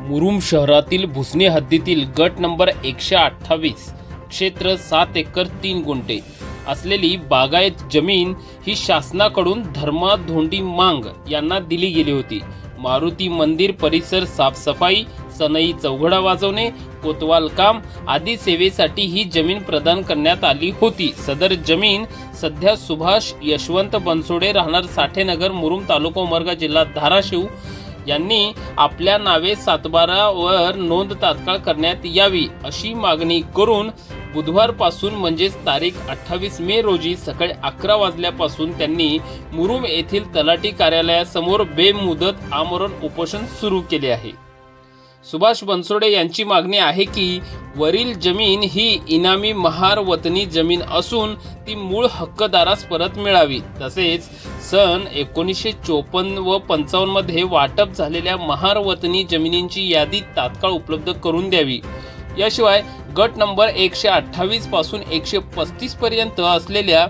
मुरुम शहरातील भुसणे हद्दीतील गट नंबर एकशे अठ्ठावीस क्षेत्र सात एकर तीन गुंठे. असलेली बागायत जमीन ही शासनाकडून धर्मा धोंडी मांग यांना दिली गेली होती. मारुती मंदिर परिसर साफसफाई सनई चौघडा वाजवणे कोतवाल काम आदी सेवेसाठी ही जमीन प्रदान करण्यात आली होती. सदर जमीन सध्या सुभाष यशवंत बनसोडे राहणार साठेनगर मुरुम तालुका उमरगा जिल्हा धाराशिव यांनी आपल्या नावे सातबारावर नोंद तात्काळ करण्यात यावी अशी मागणी करून बुधवारपासून म्हणजेच तारीख अठ्ठावीस मे रोजी सकाळी अकरा वाजल्यापासून त्यांनी मुरुम येथील तलाठी कार्यालयासमोर बेमुदत आमरण उपोषण सुरू केले आहे. सुभाष बनसोडे यांची मागणी आहे की वरील जमीन ही इनामी महार वतनी जमीन असून ती मूळ हक्कदारास परत मिळावी. तसेच सन एकोणीसशे चोपन्न व पंचावन्नमध्ये वाटप झालेल्या महार वतनी जमिनींची यादी तात्काळ उपलब्ध करून द्यावी. याशिवाय गट नंबर एकशे अठ्ठावीसपासून एकशे पस्तीस पर्यंत असलेल्या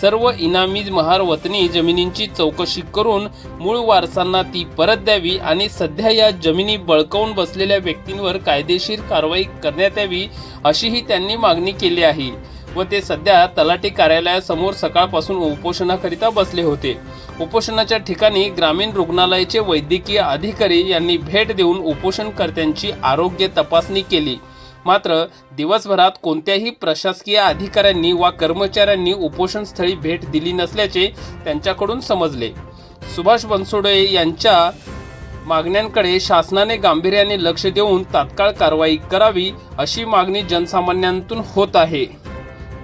सर्व इनामी महार वतनी जमिनींची चौकशी करून मूळ वारसांना ती परत द्यावी आणि सध्या या जमिनी बळकावून बसलेल्या व्यक्तींवर कायदेशीर कारवाई करण्यात यावी अशीही त्यांनी मागणी केली आहे व ते सध्या तलाठी कार्यालयासमोर सकाळपासून उपोषणाकरिता बसले होते. उपोषणाच्या ठिकाणी ग्रामीण रुग्णालयाचे वैद्यकीय अधिकारी यांनी भेट देऊन उपोषणकर्त्यांची आरोग्य तपासणी केली. मात्र दिवसभरात कोणत्याही प्रशासकीय अधिकाऱ्यांनी वा कर्मचाऱ्यांनी उपोषणस्थळी भेट दिली नसल्याचे त्यांच्याकडून समजले. सुभाष बनसोडे यांच्या मागण्यांकडे शासनाने गांभीर्याने लक्ष देऊन तात्काळ कारवाई करावी अशी मागणी जनसामान्यांतून होत आहे.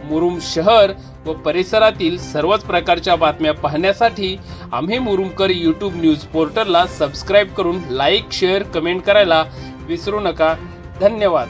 मुरुम शहर व परिसरातील सर्वच प्रकारच्या बातम्या पाहण्यासाठी आम्ही मुरुमकर यूट्यूब न्यूज पोर्टलला सबस्क्राईब करून लाईक शेअर कमेंट करायला विसरू नका. धन्यवाद.